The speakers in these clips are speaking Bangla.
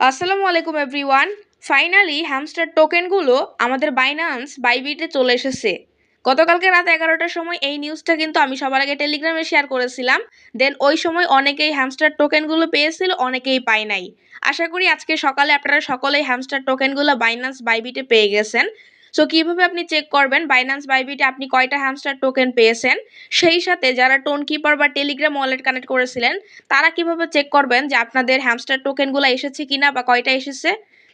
আসসালামু আলাইকুম এভরিওয়ান ফাইনালি হ্যামস্টার টোকেনগুলো আমাদের বাইনান্স বাইবিটে চলে এসেছে। গতকালকে রাত এগারোটার সময় এই নিউজটা কিন্তু আমি সবার আগে টেলিগ্রামে শেয়ার করেছিলাম। দেন ওই সময় অনেকেই হ্যামস্টার টোকেনগুলো পেয়েছিল, অনেকেই পায় নাই। আশা করি আজকে সকালে আপনারা সকলেই হ্যামস্টার টোকেনগুলো বাইনান্স বাইবিটে পেয়ে গেছেন। সো কীভাবে আপনি চেক করবেন? বাইনান্স বাইবিটে আপনি কয়টা হ্যামস্টার টোকেন পেয়েছেন? সেই সাথে যারা টোন কিপার বা টেলিগ্রাম ওয়ালেট কানেক্ট করেছিলেন, তারা কীভাবে চেক করবেন যে আপনাদের হ্যামস্টার টোকেনগুলো এসেছে কিনা বা কয়টা এসেছে?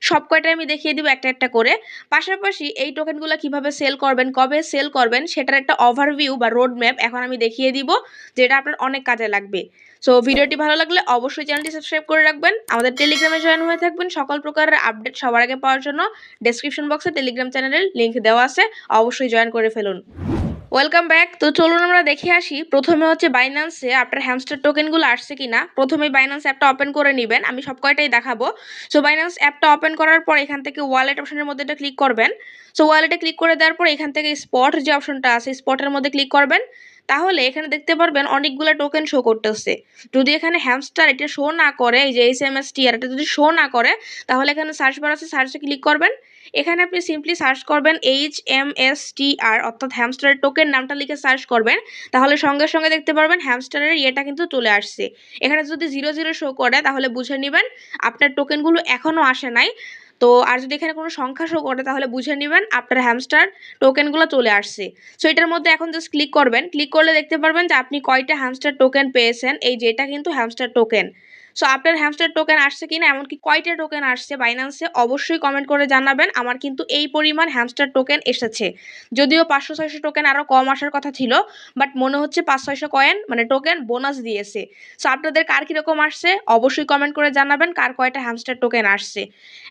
সব কয়টা আমি দেখিয়ে দিব একটা একটা করে। পাশাপাশি এই টোকেনগুলো কীভাবে সেল করবেন, কবে সেল করবেন, সেটার একটা ওভারভিউ বা রোড ম্যাপ এখন আমি দেখিয়ে দিব, যেটা আপনার অনেক কাজে লাগবে। সো ভিডিওটি ভালো লাগলে অবশ্যই চ্যানেলটি সাবস্ক্রাইব করে রাখবেন। আমাদের টেলিগ্রামে জয়েন হয়ে থাকবেন। সকল প্রকারের আপডেট সবার আগে পাওয়ার জন্য ডেসক্রিপশন বক্সে টেলিগ্রাম চ্যানেলের লিঙ্ক দেওয়া আছে। অবশ্যই জয়েন করে ফেলুন। ওয়েলকাম ব্যাক তো চলুন আমরা দেখে আসি। প্রথমে হচ্ছে বাইন্যান্সে আপনার হ্যামস্টার টোকেনগুলো আসছে কিনা। প্রথমে বাইন্যান্স অ্যাপটা ওপেন করে নেবেন। আমি সব কয়টাই দেখাবো। সো বাইন্যান্স অ্যাপটা ওপেন করার পর এখান থেকে ওয়ালেট অপশনের মধ্যে এটা ক্লিক করবেন। সো ওয়ালেটে ক্লিক করে দেওয়ার পর এখান থেকে স্পট যে অপশনটা আছে স্পটের মধ্যে ক্লিক করবেন। তাহলে এখানে দেখতে পারবেন অনেকগুলো টোকেন শো করতেছে। যদি এখানে হ্যামস্টার এটা শো না করে, এই যে H M S T R এটা যদি শো না করে, তাহলে এখানে সার্চ বার আছে সার্চে ক্লিক করবেন। এখানে আপনি সিম্পলি সার্চ করবেন H M S T R অর্থাৎ হ্যামস্টারের টোকেন নামটা লিখে সার্চ করবেন। তাহলে সঙ্গে সঙ্গে দেখতে পারবেন হ্যামস্টারের ইয়েটা কিন্তু চলে আসছে। এখানে যদি জিরো জিরো শো করে, তাহলে বুঝে নেবেন আপনার টোকেনগুলো এখনও আসে নাই। তো আর যদি এখানে কোনো সংখ্যা শো করে তাহলে বুঝে নেবেন আপনার হ্যামস্টার টোকেনগুলো চলে আসছে। সো এটার মধ্যে এখন জাস্ট ক্লিক করবেন। ক্লিক করলে দেখতে পারবেন যে আপনি কয়টা হ্যামস্টার টোকেন পেয়েছেন। এই যেটা কিন্তু হ্যামস্টার টোকেন সো আপনার হ্যামস্টার টোকেন আসছে কিনা, এমনকি কয়টা টোকেন আসছে বাইন্যান্সে অবশ্যই কমেন্ট করে জানাবেন। আমার কিন্তু এই পরিমাণ হ্যামস্টার টোকেন এসেছে। যদিও পাঁচশো ছয়শো টোকেন আরও কম আসার কথা ছিল বাট মনে হচ্ছে পাঁচ ছয়শো কয়েন মানে টোকেন বোনাস দিয়েছে। সো আপনাদের কার কীরকম আসছে, অবশ্যই কমেন্ট করে জানাবেন, কার কয়টা হ্যামস্টার টোকেন আসছে।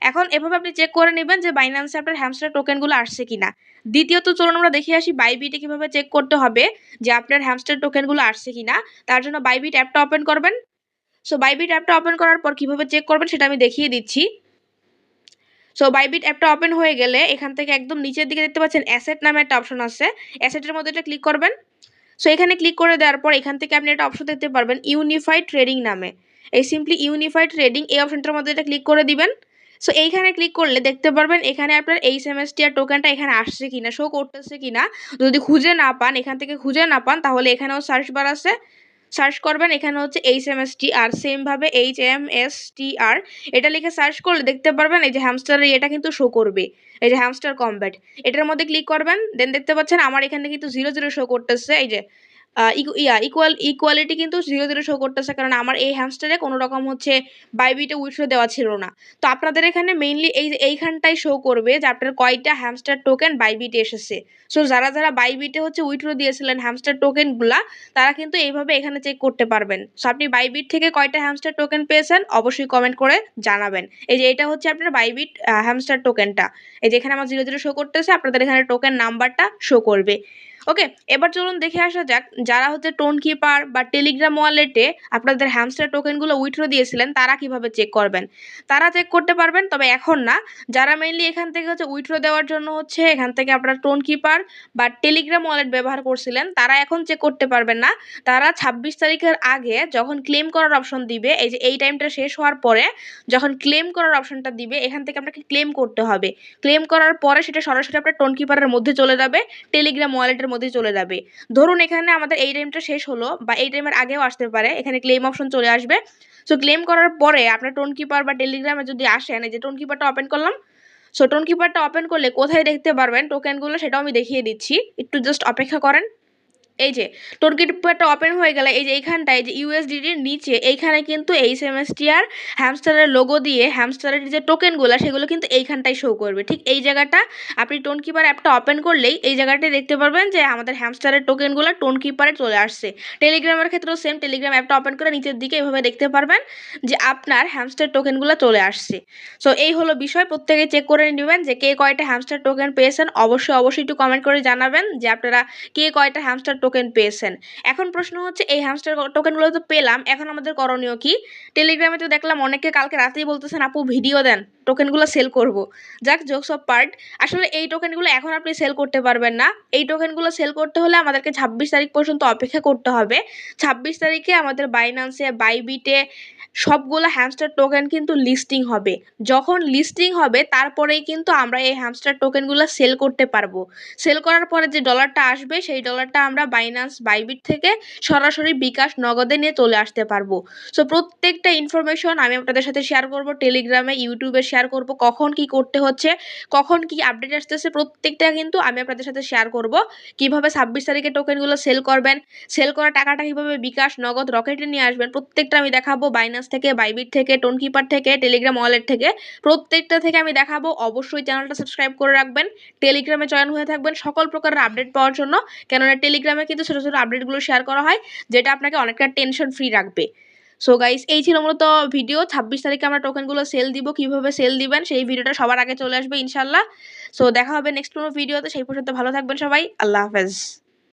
এখন এভাবে আপনি চেক করে নেবেন যে বাইন্যান্সে আপনার হ্যামস্টার টোকেনগুলো আসছে কিনা। দ্বিতীয়ত চলুন আমরা দেখে আসি বাইবিটে কীভাবে চেক করতে হবে যে আপনার হ্যামস্টার টোকেনগুলো আসছে কিনা। তার জন্য বাইবিট অ্যাপটা ওপেন করবেন। সো বাইবিট অ্যাপটা ওপেন করার পর কীভাবে চেক করবেন সেটা আমি দেখিয়ে দিচ্ছি। সো বাইবিট অ্যাপটা ওপেন হয়ে গেলে এখান থেকে একদম নিচের দিকে দেখতে পাচ্ছেন অ্যাসেট নামে একটা অপশন আছে অ্যাসেটের মধ্যে এটা ক্লিক করবেন। সো এখানে ক্লিক করে দেওয়ার পর এখান থেকে আপনি একটা অপশন দেখতে পারবেন ইউনিফাইড ট্রেডিং নামে। এই সিম্পলি ইউনিফাইড ট্রেডিং এই অপশনটার মধ্যে এটা ক্লিক করে দিবেন। সো এইখানে ক্লিক করলে দেখতে পারবেন এখানে আপনার এই সেমেস্টিয়ার টোকেনটা এখানে আসছে কিনা শো করতেছে কিনা। যদি খুঁজে না পান, এখান থেকে খুঁজে না পান, তাহলে এখানেও সার্চ বার আছে। সার্চ করবেন, এখানে হচ্ছে H M S T R সেমভাবে H M S T R এটা লিখে সার্চ করলে দেখতে পারবেন এই যে হ্যামস্টারের এটা কিন্তু শো করবে, এই যে হ্যামস্টার কম্ব্যাট এটার মধ্যে ক্লিক করবেন দেন দেখতে পাচ্ছেন আমার এখানে কিন্তু জিরো জিরো শো করতেছে, এই যে ইয়া ইকুয়াল ইকুয়ালিটি কিন্তু জিরো জিরো শো করতেছে। কারণ আমার এই হ্যামস্টারে কোনো রকম হচ্ছে বাইবিটে উইথড্র দেওয়া ছিল না। তো আপনাদের এখানে মেইনলি এই এইখানটাই শো করবে যে আপনার কয়টা হ্যামস্টার টোকেন বাইবিটে এসেছে। সো যারা যারা বাইবিটে হচ্ছে উইথড্র দিয়েছিলেন হ্যামস্টার টোকেনগুলা তারা কিন্তু এইভাবে এখানে চেক করতে পারবেন। সো আপনি বাইবিট থেকে কয়টা হ্যামস্টার টোকেন পেয়েছেন অবশ্যই কমেন্ট করে জানাবেন। এই যে এটা হচ্ছে আপনার বাইবিট হ্যামস্টার টোকেনটা এই যে এখানে আমার জিরো জিরো শো করতেছে, আপনাদের এখানে টোকেন নাম্বারটা শো করবে। ওকে এবার চলুন দেখে আসা যাক, যারা হচ্ছে টোন কিপার বা টেলিগ্রাম ওয়ালেটে আপনাদের হ্যামস্টার টোকেনগুলো উইথড্র দিয়েছিলেন, তারা কীভাবে চেক করবেন? তারা চেক করতে পারবেন, তবে এখন না, যারা মেইনলি এখান থেকে হচ্ছে উইথড্র দেওয়ার জন্য হচ্ছে এখান থেকে আপনারা টোন কিপার বা টেলিগ্রাম ওয়ালেট ব্যবহার করছিলেন, তারা এখন চেক করতে পারবেন না। তারা ছাব্বিশ তারিখের আগে যখন ক্লেম করার অপশন দিবে, এই যে এই টাইমটা শেষ হওয়ার পরে যখন ক্লেম করার অপশনটা দিবে, এখান থেকে আপনাকে ক্লেম করতে হবে। ক্লেম করার পরে সেটা সরাসরি আপনার টোন কিপারের মধ্যে চলে যাবে টেলিগ্রাম ওয়ালেটের মধ্যে চলে যাবে। ধরুন এখানে আমাদের এই টাইমটা শেষ হলো বা এই টাইমের আগেও আসতে পারে, এখানে ক্লেম অপশন চলে আসবে। সো ক্লেম করার পরে আপনার টোন কিপার বা টেলিগ্রামে যদি আসেন, এই যে টোন কিপারটা ওপেন করলাম সো টোন কিপারটা ওপেন করলে কোথায় দেখতে পারবেন টোকেনগুলো সেটাও আমি দেখিয়ে দিচ্ছি। একটু জাস্ট অপেক্ষা করেন। এই যে টোরকিট পেয়ারটা ওপেন হয়ে গেলে? এই যে এইখানটায় যে ইউএসডিটির নিচে, এইখানে কিন্তু এই সেমেস্টি আর হ্যামস্টারের লোগো দিয়ে হ্যামস্টারের যে টোকেনগুলো সেগুলো কিন্তু এইখানটায় শো করবে। ঠিক এই জায়গাটা, আপনি টোন কিপার অ্যাপটা ওপেন করলেই এই জায়গাটায় দেখতে পারবেন যে আমাদের হ্যামস্টারের টোকেনগুলো টোন কিপারে চলে আসছে। টেলিগ্রামের ক্ষেত্রেও সেম টেলিগ্রাম অ্যাপটা ওপেন করে নিচের দিকে এভাবে দেখতে পারবেন যে আপনার হ্যামস্টার টোকেনগুলো চলে আসছে। সো এই হলো বিষয়, প্রত্যেকে চেক করে নেবেন যে কে কয়টা হ্যামস্টার টোকেন পেয়েছেন। অবশ্যই অবশ্যই একটু কমেন্ট করে জানাবেন যে আপনারা কে কয়টা হ্যামস্টার টোকেন পেয়েছেন। এখন প্রশ্ন হচ্ছে, এই হ্যামস্টার টোকেনগুলো তো পেলাম, এখন আমাদের করণীয় কি? টেলিগ্রামে তো দেখলাম, অনেকে কালকে রাতেই বলতেছেন, আপু ভিডিও দেন। টোকেনগুলো সেল করব। যাক জোকস অফ পার্ট আসলে এই টোকেনগুলো এখন আপনি সেল করতে পারবেন না। এই টোকেনগুলো সেল করতে হলে আমাদেরকে ছাব্বিশ তারিখ পর্যন্ত অপেক্ষা করতে হবে। ছাব্বিশ তারিখে আমাদের বাইনান্সে বাইবিটে সবগুলো হ্যামস্টার টোকেন কিন্তু লিস্টিং হবে। যখন লিস্টিং হবে, তারপরেই কিন্তু আমরা এই হ্যামস্টার টোকেনগুলো সেল করতে পারব। সেল করার পরে যে ডলারটা আসবে, সেই ডলারটা আমরা বাইনান্স বাইবিট থেকে সরাসরি বিকাশ নগদে নিয়ে চলে আসতে পারব। সো প্রত্যেকটা ইনফরমেশন আমি আপনাদের সাথে শেয়ার করব টেলিগ্রামে ইউটিউবে শেয়ার করব, কখন কি করতে হচ্ছে, কখন কি আপডেট আসতেছে, প্রত্যেকটা কিন্তু আমি আপনাদের সাথে শেয়ার করব। কীভাবে ছাব্বিশ তারিখে টোকেনগুলো সেল করবেন সেল করা টাকাটা কীভাবে বিকাশ, নগদ রকেটে নিয়ে আসবেন, প্রত্যেকটা আমি দেখাবো বাইনান্স থেকে বাইবিট থেকে টোনকিপার থেকে টেলিগ্রাম ওয়ালেট থেকে, প্রত্যেকটা থেকে আমি দেখাবো। অবশ্যই চ্যানেলটা সাবস্ক্রাইব করে রাখবেন টেলিগ্রামে জয়েন হয়ে থাকবেন সকল প্রকারের আপডেট পাওয়ার জন্য। কেননা টেলিগ্রামে কিন্তু ছোটো ছোটো আপডেটগুলো শেয়ার করা হয়, যেটা আপনাকে অনেকটা টেনশন ফ্রি রাখবে। সো গাইস এই ছিল মূলত ভিডিও ছাব্বিশ তারিখে আমরা টোকেনগুলো সেল দিব, কীভাবে সেল দিবেন, সেই ভিডিওটা সবার আগে চলে আসবে ইনশাল্লাহ সো দেখা হবে নেক্সট কোনো ভিডিওতে সেই পর্যন্ত ভালো থাকবেন সবাই। আল্লাহ হাফেজ।